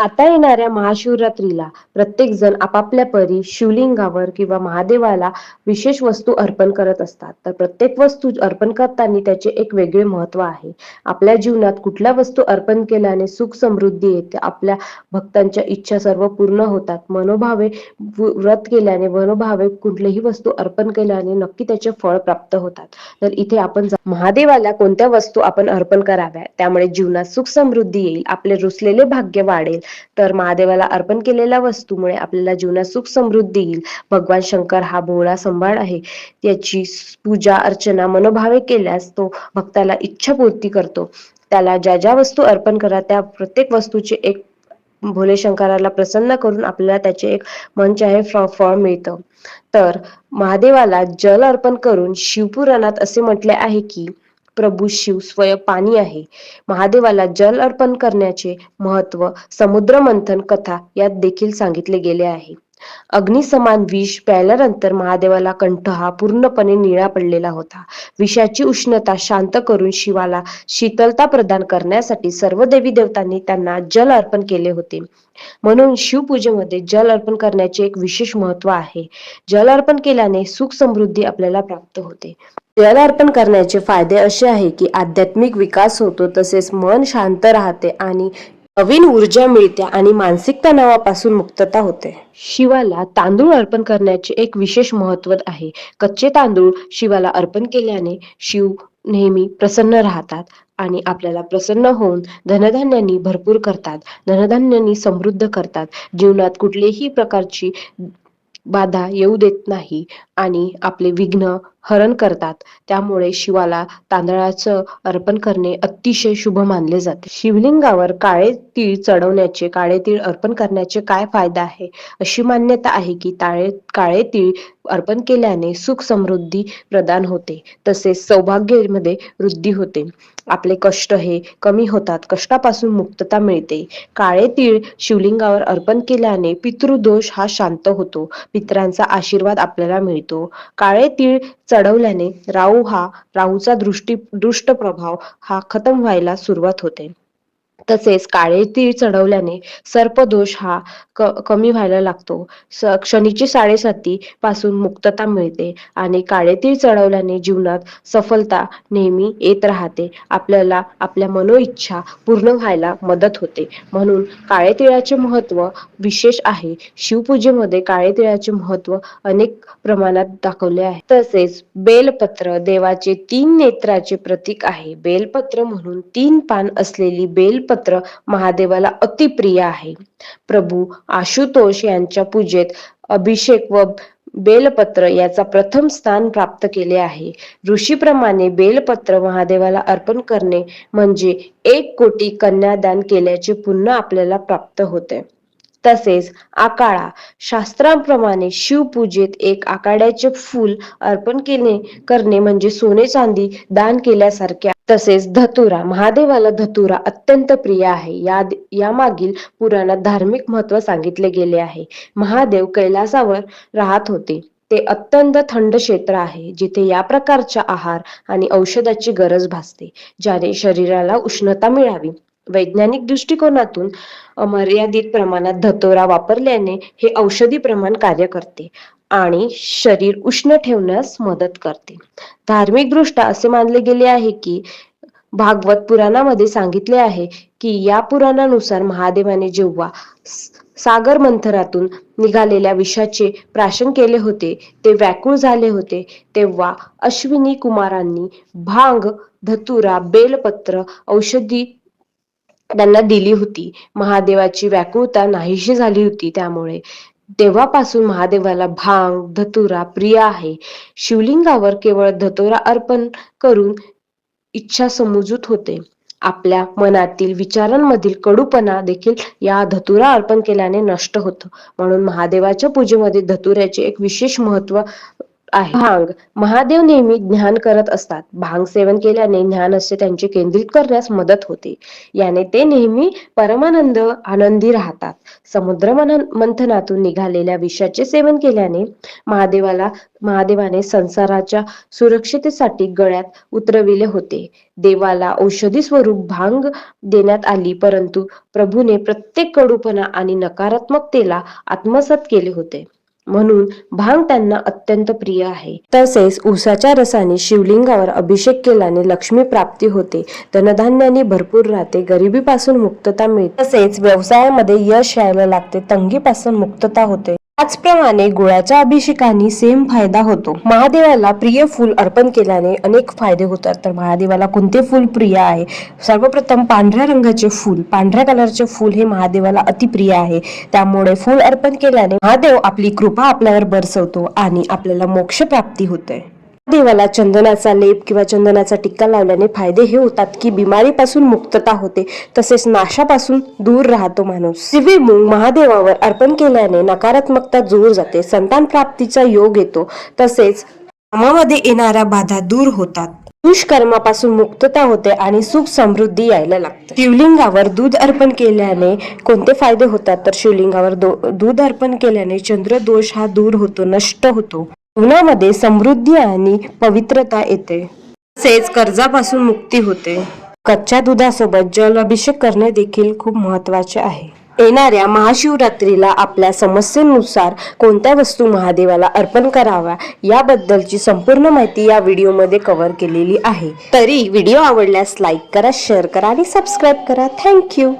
आता येणाऱ्या महाशिवरात्रीला प्रत्येक जण आपापल्या परी शिवलिंगावर किंवा महादेवाला विशेष वस्तू अर्पण करत असतात. तर प्रत्येक वस्तू अर्पण करताना त्याचे एक वेगळे महत्त्व आहे. आपल्या जीवनात कुठल्या वस्तू अर्पण केल्याने सुख समृद्धी येते आपल्या भक्तांच्या इच्छा सर्व पूर्ण होतात. मनोभावे व्रत केल्याने मनोभावे कुठलीही वस्तू अर्पण केल्याने नक्की त्याचे फळ प्राप्त होतात. तर इथे आपण महादेवाला कोणत्या वस्तू आपण अर्पण कराव्या? त्यामुळे जीवनात सुख समृद्धी येईल आपले रुसलेले भाग्य वाढेल तर महादेवाला अर्पण केलेल्या वस्तूमुळे आपल्याला जीवनात सुख समृद्धी येईल. भगवान शंकर हा भोळा संभाळ आहे. त्याची पूजा अर्चना मनोभावे केल्यास तो भक्ताला इच्छापूर्ती करतो. त्याला ज्या ज्या वस्तू अर्पण करा त्या प्रत्येक वस्तूचे एक भोले शंकराला प्रसन्न करून आपल्याला त्याचे एक मंच आहे फळ मिळतं. तर महादेवाला जल अर्पण करून शिवपुराणात असे म्हटले आहे की प्रभू शिव स्वयं पाणी आहे. महादेवाला जल अर्पण करण्याचे महत्त्व समुद्र मंथन कथा यात देखील सांगितले गेले आहे. अग्निसमान विष प्यायल्यानंतर महादेवाला कंठ हा पूर्णपणे निळा पडलेला होता. विषाची उष्णता शांत करून शिवाला शीतलता प्रदान करण्यासाठी सर्व देवी देवतांनी त्यांना जल अर्पण केले होते. म्हणून शिवपूजेमध्ये जल अर्पण करण्याचे एक विशेष महत्त्व आहे. जल अर्पण केल्याने सुख समृद्धी आपल्याला प्राप्त होते. जल अर्पण करण्याचे फायदे असे आहे की आध्यात्मिक विकास होतो तसेच मन शांत राहते आणि नवीन ऊर्जा मिळते आणि मानसिक तणावापासून मुक्तता होते. शिवाला तांदूळ अर्पण करण्याचे एक विशेष महत्त्व आहे. कच्चे तांदूळ शिवाला अर्पण केल्याने शिव नेहमी प्रसन्न राहतात आणि आपल्याला प्रसन्न होऊन धनधान्यांनी भरपूर करतात. धनधान्यांनी समृद्ध करतात. जीवनात कुठलीही प्रकारची बाधा येऊ देत नाही. आणि आपले विघ्न हरण करतात. त्यामुळे शिवाला तांदळाचं अर्पण करणे अतिशय शुभ मानले जाते. शिवलिंगावर काळे तीळ चढवण्याचे काळे तीळ अर्पण करण्याचे काय फायदा आहे? अशी मान्यता आहे की ताळे काळे तीळ अर्पण केल्याने सुख समृद्धी प्रदान होते. तसेच सौभाग्यामध्ये वृद्धी होते. आपले कष्ट हे कमी होतात. कष्टापासून मुक्तता मिळते. काळे तीळ शिवलिंगावर अर्पण केल्याने पितृदोष हा शांत होतो. पित्रांचा आशीर्वाद आपल्याला मिळतो. काळे तीळ चढवल्याने राहू हा राहूचा दृष्टी दुष्ट प्रभाव हा खतम व्हायला सुरुवात होते. तसेच काळे तीळ चढवल्याने सर्पदोष हा कमी व्हायला लागतो. शनीची साडेसाती पासून मुक्तता मिळते आणि काळे तीळ चढवल्याने जीवनात सफलता नेहमी येत राहते. आपल्याला आपल्या मनोइच्छा पूर्ण व्हायला मदत होते. म्हणून काळे तिळाचे महत्त्व विशेष आहे. शिवपूजेमध्ये काळे तिळाचे महत्त्व अनेक प्रमाणात दाखवले आहे. तसेच बेलपत्र देवाचे तीन नेत्राचे प्रतीक आहे. बेलपत्र म्हणून तीन पान असलेली बेल पत्र महादेवाला अतिप्रिय आहे. प्रभू आशुतोष यांच्या पूजेत अभिषेक व बेलपत्र याचा प्रथम स्थान प्राप्त केले आहे. ऋषीप्रमाणे बेलपत्र महादेवाला अर्पण करणे म्हणजे एक कोटी कन्यादान केल्याचे पुन्हा आपल्याला प्राप्त होते. तसेच आकाळा शास्त्रांप्रमाणे शिवपूजेत एक आकाड्याचे फूल अर्पण केले करणे म्हणजे सोने चांदी दान केल्यासारखे तसेच धतुरा महादेवाला धतुरा अत्यंत प्रिय आहे. या यामागील पुराणात धार्मिक महत्त्व सांगितले गेले आहे. महादेव कैलासावर राहत होते. ते अत्यंत थंड क्षेत्र आहे जिथे या प्रकारच्या आहार आणि औषधाची गरज भासते ज्याने शरीराला उष्णता मिळावी. वैज्ञानिक दृष्टिकोनातून मर्यादित प्रमाणात धतोरा वापरल्याने हे औषधी प्रमाण कार्य करते. आणि शरीर उष्ण ठेवण्यास मदत करते. धार्मिक दृष्ट्या असे मानले गेले आहे की भागवत पुराणामध्ये सांगितले आहे की या पुराणानुसार महादेवाने जेव्हा सागर मंथरातून निघालेल्या विषाचे प्राशन केले होते ते व्याकुळ झाले होते तेव्हा अश्विनी कुमारांनी भांग धतुरा बेलपत्र औषधी त्यांना दिली होती. महादेवाची व्याकुळता नाहीशी झाली होती त्यामुळे तेव्हापासून महादेवाला भांग धतुरा प्रिय आहे. शिवलिंगावर केवळ धतोरा अर्पण करून इच्छा समजूत होते. आपल्या मनातील विचारांमधील कडूपणा देखील या धतुरा अर्पण केल्याने नष्ट होतो. म्हणून महादेवाच्या पूजेमध्ये धतुऱ्याचे एक विशेष महत्त्व आहे. भांग. महादेव नेहमी ध्यान करत असतात. भांग सेवन केल्याने ज्ञान असे त्यांचे केंद्रित करण्यास मदत होते. याने ते नेहमी परमानंद आनंदी राहतात. समुद्र मंथनातून निघालेल्या विषाचे सेवन केल्याने महादेवाला महादेवाने संसाराच्या सुरक्षितेसाठी गळ्यात उतरविले होते. देवाला औषधी स्वरूप भांग देण्यात आली परंतु प्रभूने प्रत्येक कडूपणा आणि नकारात्मकतेला आत्मसात केले होते. म्हणून भांग त्यांना अत्यंत प्रिय आहे. तसेच उसाच्या रसाने शिवलिंगावर अभिषेक केल्याने लक्ष्मी प्राप्ती होते. धनधान्याने भरपूर राहते. गरिबीपासून मुक्तता मिळते. तसेच व्यवसायामध्ये यश यायला लागते. तंगीपासून मुक्तता होते. त्याचप्रमाणे गुळाच्या अभिषेकाने सेम फायदा होतो. महादेवाला प्रिय फूल अर्पण केल्याने अनेक फायदे होतात. तर महादेवाला कोणते फूल प्रिय आहे? सर्वप्रथम पांढऱ्या रंगाचे फूल पांढऱ्या कलरचे फूल हे महादेवाला अतिप्रिय आहे. त्यामुळे फूल अर्पण केल्याने महादेव आपली कृपा आपल्यावर बरसवतो आणि आपल्याला मोक्ष प्राप्ती होते. देवाला चंदनाचा लेप किंवा चंदनाचा टिक्का लावल्याने फायदे हे होतात की बिमारीपासून मुक्तता होते तसेच नाशापासून दूर राहतो माणूस. दिव्य मूग महादेवावर अर्पण केल्याने नकारात्मकता दूर जाते संतान प्राप्तीचा योग येतो तसेच कामामध्ये येणाऱ्या बाधा दूर होतात. दुष्कर्मापासून मुक्तता होते आणि सुख समृद्धी यायला लागते. शिवलिंगावर दूध अर्पण केल्याने कोणते फायदे होतात? तर शिवलिंगावर दूध अर्पण केल्याने चंद्र दोष हा दूर होतो नष्ट होतो. जीवनामध्ये समृद्धी आणि पवित्रता येते. तसेच कर्जापासून मुक्ती होते. कच्च्या दुधासोबत जल अभिषेक करणे देखील खूप महत्त्वाचे आहे. येणाऱ्या महाशिवरात्रीला आपल्या समस्येनुसार कोणत्या वस्तू महादेवाला अर्पण कराव्या याबद्दलची संपूर्ण माहिती या व्हिडिओमध्ये कव्हर केलेली आहे. तरी व्हिडिओ आवडल्यास लाईक करा शेअर करा आणि सबस्क्राईब करा. थँक्यू